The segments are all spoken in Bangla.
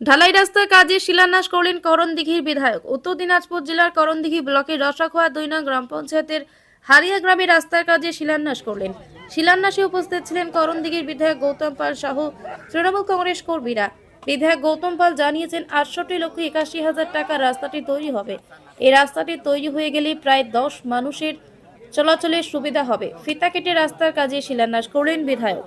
ঢালাই রাস্তার কাজে শিলান্যাস করলেন করণদিঘির বিধায়ক। উত্তর দিনাজপুর জেলার করণদিঘি ব্লকের রসাখোয়া দুই নং গ্রাম পঞ্চায়েতের হারিয়া গ্রামে রাস্তার কাজে শিলান্যাস করলেন। শিলান্যাসে উপস্থিত ছিলেন করণদিঘির বিধায়ক গৌতম পাল সহ, তৃণমূল কংগ্রেস কর্মীরা। বিধায়ক গৌতম পাল জানিয়েছেন, আটষট্টি লক্ষ একাশি হাজার টাকা রাস্তাটি তৈরি হবে। এই রাস্তাটি তৈরি হয়ে গেলে প্রায় দশ মানুষের চলাচলের সুবিধা হবে। ফিতা কেটে রাস্তার কাজে শিলান্যাস করলেন বিধায়ক।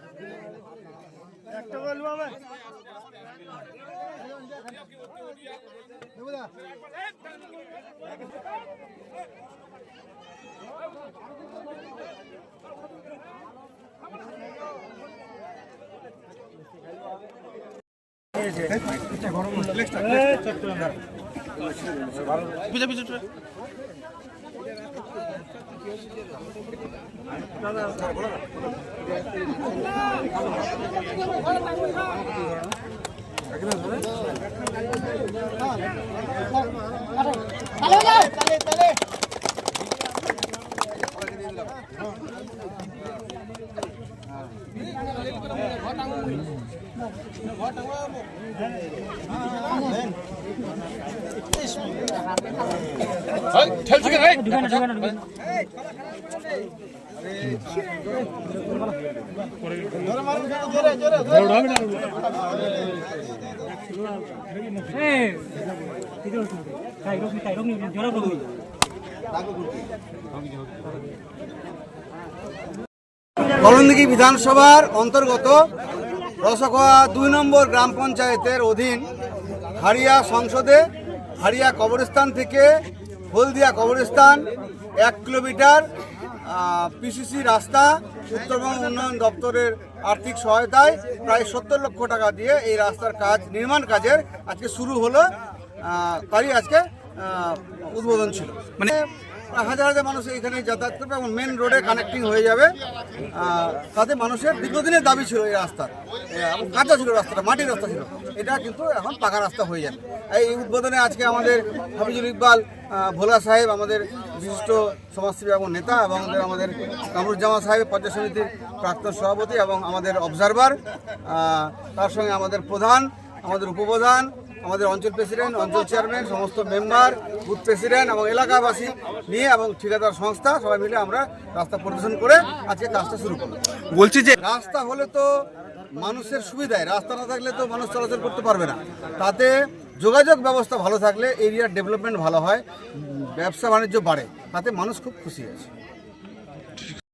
তালে তালে জ্বর করণদিঘি বিধানসভার অন্তর্গত রসখোয়া দুই নম্বর গ্রাম পঞ্চায়েতের অধীন হারিয়া সংসদে হারিয়া কবরস্থান থেকে হলদিয়া কবরস্থান এক কিলোমিটার পিসিসি রাস্তা, উত্তরবঙ্গ উন্নয়ন দপ্তরের আর্থিক সহায়তায় প্রায় সত্তর লক্ষ টাকা দিয়ে এই রাস্তার কাজ, নির্মাণ কাজের আজকে শুরু হলো। তারই আজকে উদ্বোধন ছিল। মানে হাজার হাজার মানুষ এখানে যাতায়াত করবে এবং মেন রোডে কানেক্টিং হয়ে যাবে। তাতে মানুষের দীর্ঘদিনের দাবি ছিল এই রাস্তার। কাঁচা ছিল রাস্তাটা, মাটির রাস্তা ছিল। এটা কিন্তু এখন পাকা রাস্তা হয়ে যাবে। এই উদ্বোধনে আজকে আমাদের হাফিজুল ইকবাল ভোলা সাহেব, আমাদের বিশিষ্ট সমাজসেবী এবং নেতা এবং আমাদের আমাদের কামরুজ্জামা সাহেব, পঞ্চায়েত সমিতির প্রাক্তন সভাপতি এবং আমাদের অবজারভার তার সঙ্গে আমাদের প্রধান, আমাদের উপপ্রধান আমাদের অঞ্চল প্রেসিডেন্ট অঞ্চল চেয়ারম্যান সমস্ত মেম্বার বুথ প্রেসিডেন্ট এবং এলাকাবাসী নিয়ে এবং ঠিকাদার সংস্থা সবাই মিলে আমরা রাস্তা পরিদর্শন করে আজকে কাজটা শুরু করলাম। বলছি যে রাস্তা হলে তো মানুষের সুবিধায় রাস্তা না থাকলে তো মানুষ চলাচল করতে পারবে না। তাতে যোগাযোগ ব্যবস্থা ভালো থাকলে এরিয়ার ডেভেলপমেন্ট ভালো হয় ব্যবসা বাণিজ্য বাড়ে তাতে মানুষ খুব খুশি আছে।